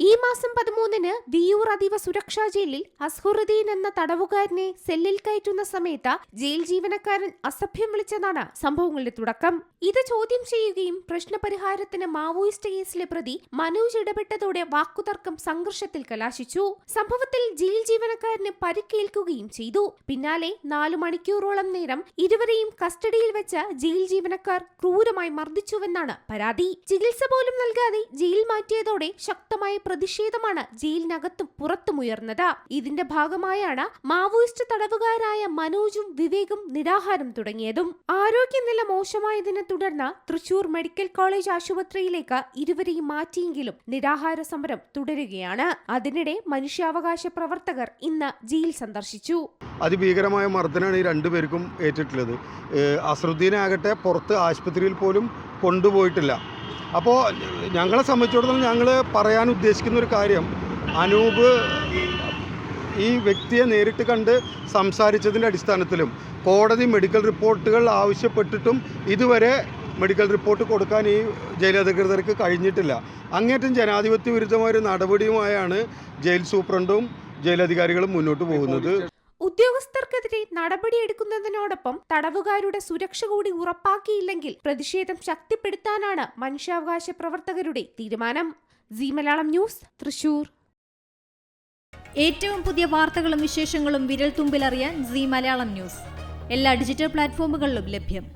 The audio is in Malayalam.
ഈ മാസം പതിമൂന്നിന് വിയൂർ അതീവ സുരക്ഷാ ജയിലിൽ അസ്ഹുറുദ്ദീൻ എന്ന തടവുകാരനെ സെല്ലിൽ കയറ്റുന്ന സമയത്ത് ജയിൽ ജീവനക്കാരൻ അസഭ്യം വിളിച്ചതാണ് സംഭവങ്ങളുടെ തുടക്കം. ഇത് ചോദ്യം ചെയ്യുകയും പ്രശ്നപരിഹാരത്തിന് മാവോയിസ്റ്റ് കേസിലെ പ്രതി മനോജ് ഇടപെട്ടതോടെ വാക്കുതർക്കം സംഘർഷത്തിൽ കലാശിച്ചു. സംഭവത്തിൽ ജയിൽ ജീവനക്കാരന് പരിക്കേൽക്കുകയും ചെയ്തു. പിന്നാലെ നാലു മണിക്കൂറോളം നേരം ഇരുവരെയും കസ്റ്റഡിയിൽ വെച്ച ജയിൽ ജീവനക്കാർ ക്രൂരമായി മർദ്ദിച്ചുവെന്നാണ് പരാതി. ചികിത്സ പോലും നൽകാതെ ജയിൽ മാറ്റിയതോടെ ശക്തമായ പ്രതിഷേധമാണ് ജയിലിനകത്തും പുറത്തും ഉയർന്നത്. ഇതിന്റെ ഭാഗമായാണ് മാവോയിസ്റ്റ് തടവുകാരായ മനോജും വിവേകും നിരാഹാരം തുടങ്ങിയതും. ആരോഗ്യനില മോശമായതിനെ തുടർന്ന് തൃശൂർ മെഡിക്കൽ കോളേജ് ആശുപത്രിയിലേക്ക് ഇരുവരെയും മാറ്റിയെങ്കിലും നിരാഹാര സമരം തുടരുകയാണ്. അതിനിടെ മനുഷ്യാവകാശ പ്രവർത്തകർ ഇന്ന് ജയിൽ സന്ദർശിച്ചു. അതിഭീകരമായ മർദ്ദനാണ് ഈ രണ്ടുപേർക്കും ഏറ്റിട്ടുള്ളത്. അസറുദ്ദീനാകട്ടെ പുറത്ത് ആശുപത്രിയിൽ പോലും കൊണ്ടുപോയിട്ടില്ല. അപ്പോൾ ഞങ്ങളെ സംബന്ധിച്ചിടത്തോളം ഞങ്ങൾ പറയാൻ ഉദ്ദേശിക്കുന്ന ഒരു കാര്യം. അനൂപ് ഈ വ്യക്തിയെ നേരിട്ട് കണ്ട് സംസാരിച്ചതിന്റെ അടിസ്ഥാനത്തിലും കോടതി മെഡിക്കൽ റിപ്പോർട്ടുകൾ ആവശ്യപ്പെട്ടിട്ടും ഇതുവരെ മെഡിക്കൽ റിപ്പോർട്ട് കൊടുക്കാൻ ഈ ജയിലധികൃതർക്ക് കഴിഞ്ഞിട്ടില്ല. അങ്ങേറ്റം ജനാധിപത്യ വിരുദ്ധമായ ഒരു നടപടിയുമായാണ് ജയിൽ സൂപ്രണ്ടും ജയിലധികാരികളും മുന്നോട്ട് പോകുന്നത്. നടപടിയെടുക്കുന്നതിനോടൊപ്പം തടവുകാരുടെ സുരക്ഷ കൂടി ഉറപ്പാക്കിയില്ലെങ്കിൽ പ്രതിഷേധം ശക്തിപ്പെടുത്താനാണ് മനുഷ്യാവകാശ പ്രവർത്തകരുടെ തീരുമാനം. Zee Malayalam news Thrissur. ഏറ്റവും പുതിയ വാർത്തകളും വിശേഷങ്ങളും വിരൽ തുമ്പിലറിയാൻ സി മലയാളം ന്യൂസ്. എല്ലാ ഡിജിറ്റൽ പ്ലാറ്റ്ഫോമുകളിലും ലഭ്യം.